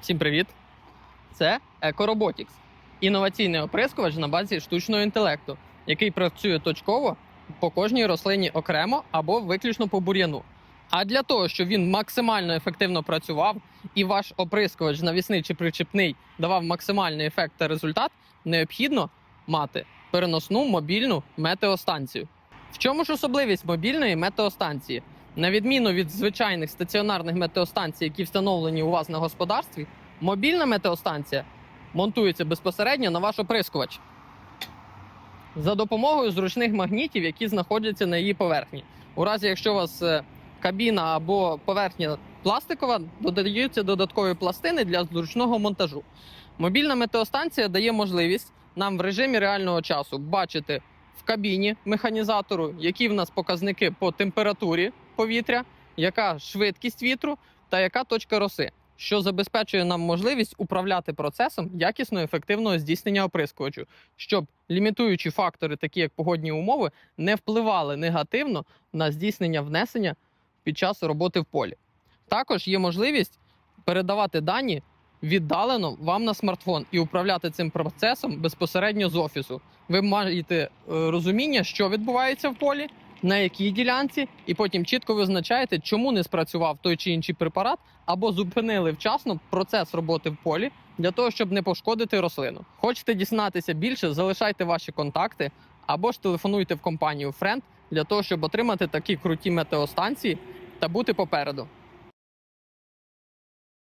Всім привіт! Це EcoRobotics – інноваційний оприскувач на базі штучного інтелекту, який працює точково по кожній рослині окремо або виключно по бур'яну. А для того, щоб він максимально ефективно працював і ваш оприскувач навісний чи причепний давав максимальний ефект та результат, необхідно мати переносну мобільну метеостанцію. В чому ж особливість мобільної метеостанції? На відміну від звичайних стаціонарних метеостанцій, які встановлені у вас на господарстві, мобільна метеостанція монтується безпосередньо на ваш оприскувач за допомогою зручних магнітів, які знаходяться на її поверхні. У разі, якщо у вас е, кабіна або поверхня пластикова, додаються додаткові пластини для зручного монтажу. Мобільна метеостанція дає можливість нам в режимі реального часу бачити в кабіні механізатору, які в нас показники по температурі повітря, яка швидкість вітру та яка точка роси, що забезпечує нам можливість управляти процесом якісного ефективного здійснення оприскувачу, щоб лімітуючі фактори, такі як погодні умови, не впливали негативно на здійснення внесення під час роботи в полі. Також є можливість передавати дані віддалено вам на смартфон і управляти цим процесом безпосередньо з офісу. Ви маєте е, розуміння, що відбувається в полі, на якій ділянці, і потім чітко визначаєте, чому не спрацював той чи інший препарат, або зупинили вчасно процес роботи в полі для того, щоб не пошкодити рослину. Хочете дізнатися більше, залишайте ваші контакти або ж телефонуйте в компанію Френд для того, щоб отримати такі круті метеостанції та бути попереду.